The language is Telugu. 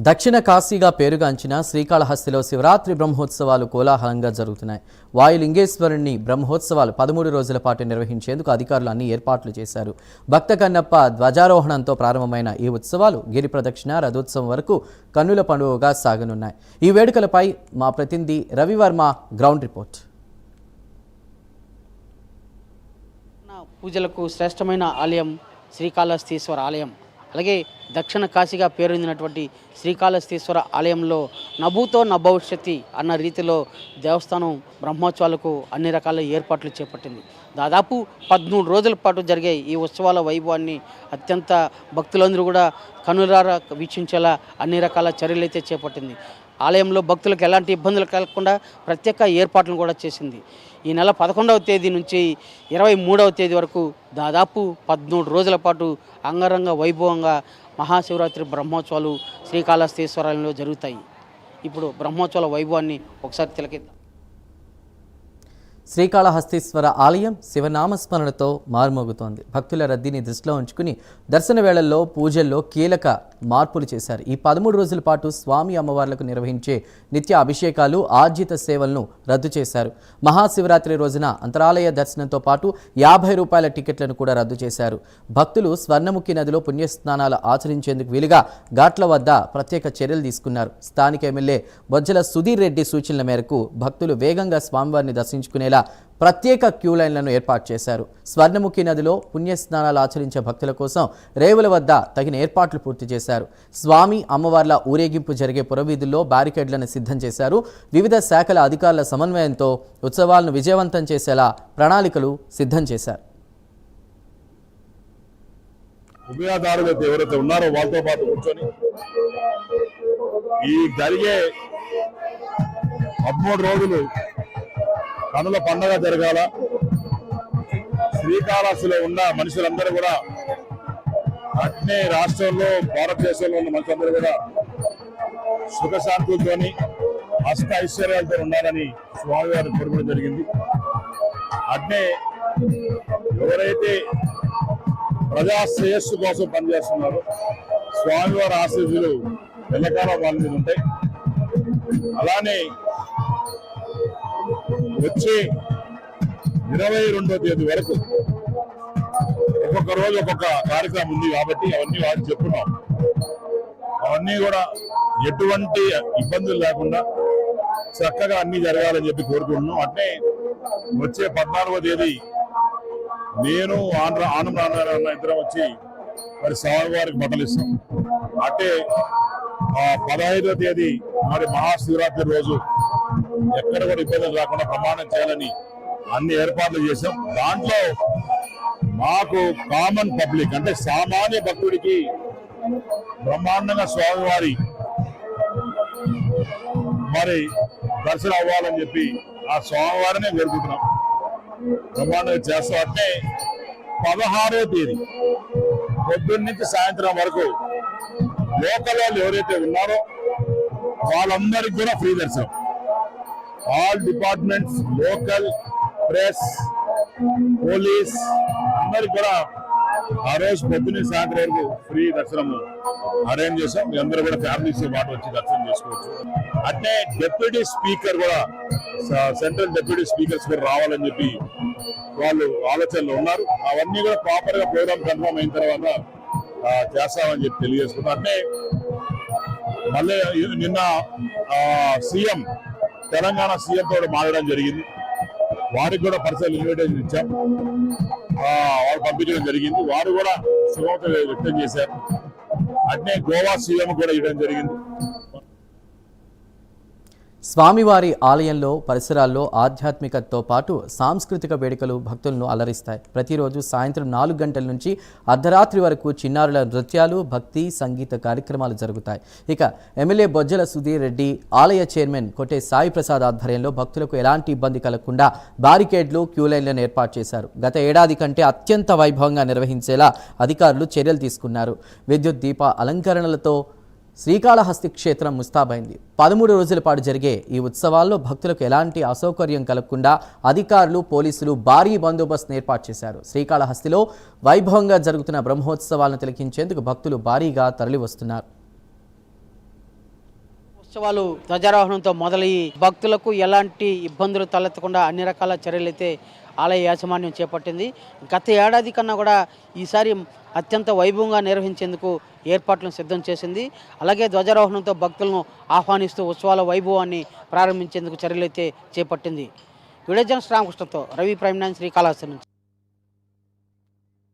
దక్షిణ కాశీగా పేరుగాంచిన శ్రీకాళహస్తిలో శివరాత్రి బ్రహ్మోత్సవాలు కోలాహలంగా జరుగుతున్నాయి. వాయులింగేశ్వరుణ్ణి బ్రహ్మోత్సవాలు పదమూడు రోజుల పాటు నిర్వహించేందుకు అధికారులు అన్ని ఏర్పాట్లు చేశారు. భక్త కన్నప్ప ధ్వజారోహణంతో ప్రారంభమైన ఈ ఉత్సవాలు గిరి ప్రదక్షిణ రథోత్సవం వరకు కన్నుల పండుగగా సాగనున్నాయి. ఈ వేడుకలపై మా ప్రతినిధి రవివర్మ గ్రౌండ్ రిపోర్ట్. పూజలకు శ్రేష్టమైన ఆలయం శ్రీకాళహస్తీశ్వర ఆలయం. అలాగే దక్షిణ కాశీగా పేరొందినటువంటి శ్రీకాళహస్తీశ్వర ఆలయంలో నభూతో నభవిష్యతి అన్న రీతిలో దేవస్థానం బ్రహ్మోత్సవాలకు అన్ని రకాల ఏర్పాట్లు చేపట్టింది. దాదాపు పదమూడు రోజుల పాటు జరిగే ఈ ఉత్సవాల వైభవాన్ని అత్యంత భక్తులందరూ కూడా కనులారా వీక్షించేలా అన్ని రకాల చర్యలు అయితే చేపట్టింది. ఆలయంలో భక్తులకు ఎలాంటి ఇబ్బందులు కలగకుండా ప్రత్యేక ఏర్పాట్లను కూడా చేసింది. ఈ నెల పదకొండవ తేదీ నుంచి ఇరవై మూడవ తేదీ వరకు దాదాపు పద్మూడు రోజుల పాటు అంగరంగ వైభవంగా మహాశివరాత్రి బ్రహ్మోత్సవాలు శ్రీకాళహస్తీశ్వరాలయంలో జరుగుతాయి. ఇప్పుడు బ్రహ్మోత్సవాల వైభవాన్ని ఒకసారి తిలకిద్దాం. శ్రీకాళహస్తీశ్వర ఆలయం శివనామస్మరణతో మారుమోగుతోంది. భక్తుల రద్దీని దృష్టిలో ఉంచుకుని దర్శన వేళల్లో పూజల్లో కీలక మార్పులు చేశారు. ఈ పదమూడు రోజుల పాటు స్వామి అమ్మవార్లకు నిర్వహించే నిత్య అభిషేకాలు ఆర్జిత సేవలను రద్దు చేశారు. మహాశివరాత్రి రోజున అంతరాలయ దర్శనంతో పాటు యాభై రూపాయల టికెట్లను కూడా రద్దు చేశారు. భక్తులు స్వర్ణముఖి నదిలో పుణ్యస్నానాలు ఆచరించేందుకు వీలుగా ఘాట్ల వద్ద ప్రత్యేక చర్యలు తీసుకున్నారు. స్థానిక ఎమ్మెల్యే బొజ్జల సుధీర్ రెడ్డి సూచనల మేరకు భక్తులు వేగంగా స్వామివారిని దర్శించుకునేలా ప్రత్యేక క్యూ లైన్లను ఏర్పాటు చేశారు. స్వర్ణముఖి నదిలో పుణ్యస్నానాలు ఆచరించే భక్తుల కోసం రేవుల వద్ద తగిన ఏర్పాట్లు పూర్తి చేశారు. స్వామి అమ్మవార్ల ఊరేగింపు జరిగే పురవీధుల్లో బ్యారికేడ్లను సిద్ధం చేశారు. వివిధ శాఖల అధికారుల సమన్వయంతో ఉత్సవాలను విజయవంతం చేసేలా ప్రణాళికలు సిద్ధం చేశారు. ఉభయదారులు ఎవరైతే ఉన్నారో. వాళ్ళతో పాటు కూర్చొని ఈ జరిగే పదమూడు రోజులు కనుల పండగ జరగాల. శ్రీకాళహస్తిలో ఉన్న మనుషులందరూ కూడా అట్నే రాష్ట్రంలో భారతదేశంలో ఉన్న మనుషులందరూ కూడా సుఖశాంతులతోని అష్ట ఐశ్వర్యాలతో ఉండాలని స్వామివారి కోరుకోవడం జరిగింది. అట్నే ఎవరైతే ప్రజా శ్రేయస్సు కోసం పనిచేస్తున్నారో స్వామివారి ఆశీస్సులు ఎల్లకాలం వాళ్ళ మీద ఉంటాయి. అలానే వచ్చే ఇరవై రెండో తేదీ వరకు ఒక్కొక్క రోజు ఒక్కొక్క కార్యక్రమం ఉంది కాబట్టి అవన్నీ వారికి చెప్తున్నాం అవన్నీ కూడా ఎటువంటి ఇబ్బందులు లేకుండా చక్కగా అన్ని జరగాలని చెప్పి కోరుకుంటున్నాం. అట్నే వచ్చే పద్నాలుగో తేదీ నేను ఆంధ్ర ఆనంద అన్న ఇద్దరం వచ్చి మరి స్వామివారికి బట్టలు అంటే ఆ పదహైదో తేదీ మరి మహాశివరాత్రి రోజు ఎక్కడ కూడా ఇబ్బందులు రాకుండా ప్రమాణం చేయాలని అన్ని ఏర్పాట్లు చేశాం. దాంట్లో మాకు కామన్ పబ్లిక్ అంటే సామాన్య భక్తుడికి బ్రహ్మాండంగా స్వామివారి మరి దర్శనం అవ్వాలని చెప్పి ఆ స్వామివారినే వేడుకుంటున్నాం. బ్రహ్మాండంగా చేస్తాం. అంటే పదహారో తేదీ పొద్దున్న నుంచి సాయంత్రం వరకు లోకల్ వాళ్ళు ఎవరైతే ఉన్నారో వాళ్ళందరికీ కూడా ఫ్రీ దర్శనం. All departments local press police అందరికి కూడా ఆ రోజు పొద్దున్నే సాయంత్రం వరకు ఫ్రీ దర్శనం అరేంజ్ చేసాం మీ అందరూ కూడా ఫ్యామిలీస్ పాటు వచ్చి దర్శనం చేసుకోవచ్చు. అట్నే డెప్యూటీ స్పీకర్ కూడా సెంట్రల్ డెప్యూటీ స్పీకర్స్ కూడా రావాలని చెప్పి వాళ్ళు ఆలోచనలు ఉన్నారు. అవన్నీ కూడా ప్రాపర్గా ప్రోగ్రామ్ కన్ఫర్మ్ అయిన తర్వాత చేస్తామని చెప్పి తెలియజేసుకుంటాం అంటే మళ్ళీ నిన్న సీఎం తెలంగాణ సీఎం తోటి మాట్లాడడం జరిగింది. వారికి కూడా పర్సనల్ ఇన్విటేషన్ ఇచ్చాం. ఆ, వారు పంపించడం జరిగింది. వారు కూడా శుభమత వ్యక్తం చేశారు. అట్నే గోవా సీఎం కూడా ఇవ్వడం జరిగింది. స్వామివారి ఆలయంలో పరిసరాల్లో ఆధ్యాత్మికతతో పాటు సాంస్కృతిక వేడుకలు భక్తులను అలరిస్తాయి. ప్రతిరోజు సాయంత్రం నాలుగు గంటల నుంచి అర్ధరాత్రి వరకు చిన్నారుల నృత్యాలు భక్తి సంగీత కార్యక్రమాలు జరుగుతాయి. ఇక ఎమ్మెల్యే బొజ్జల సుధీర్ రెడ్డి ఆలయ చైర్మన్ కొట్టే సాయి ప్రసాద్ ఆధ్వర్యంలో భక్తులకు ఎలాంటి ఇబ్బంది కలగకుండా బారికేడ్లు క్యూ లైన్లను ఏర్పాటు చేశారు. గత ఏడాది కంటే అత్యంత వైభవంగా నిర్వహించేలా అధికారులు చర్యలు తీసుకున్నారు. విద్యుత్ దీప అలంకరణలతో శ్రీకాళహస్తి క్షేత్రం ముస్తాబైంది. పదమూడు రోజుల పాటు జరిగే ఈ ఉత్సవాల్లో భక్తులకు ఎలాంటి అసౌకర్యం కలగకుండా అధికారులు పోలీసులు భారీ బందోబస్తును ఏర్పాటు చేశారు. శ్రీకాళహస్తిలో వైభవంగా జరుగుతున్న బ్రహ్మోత్సవాలను తిలకించేందుకు భక్తులు భారీగా తరలివస్తున్నారు. ఉత్సవాలు ధ్వజారోహణంతో మొదలయ్యి భక్తులకు ఎలాంటి ఇబ్బందులు తలెత్తకుండా అన్ని రకాల చర్యలైతే ఆలయ యాజమాన్యం చేపట్టింది. గత ఏడాది కన్నా కూడా ఈసారి అత్యంత వైభవంగా నిర్వహించేందుకు ఏర్పాట్లను సిద్ధం చేసింది. అలాగే ధ్వజారోహణంతో భక్తులను ఆహ్వానిస్తూ ఉత్సవాల వైభవాన్ని ప్రారంభించేందుకు చర్యలు అయితే చేపట్టింది. విడజన శ్రీరామకృష్ణతో రవి ప్రైమ్ నైన్ శ్రీకాళహస్తి నుంచి.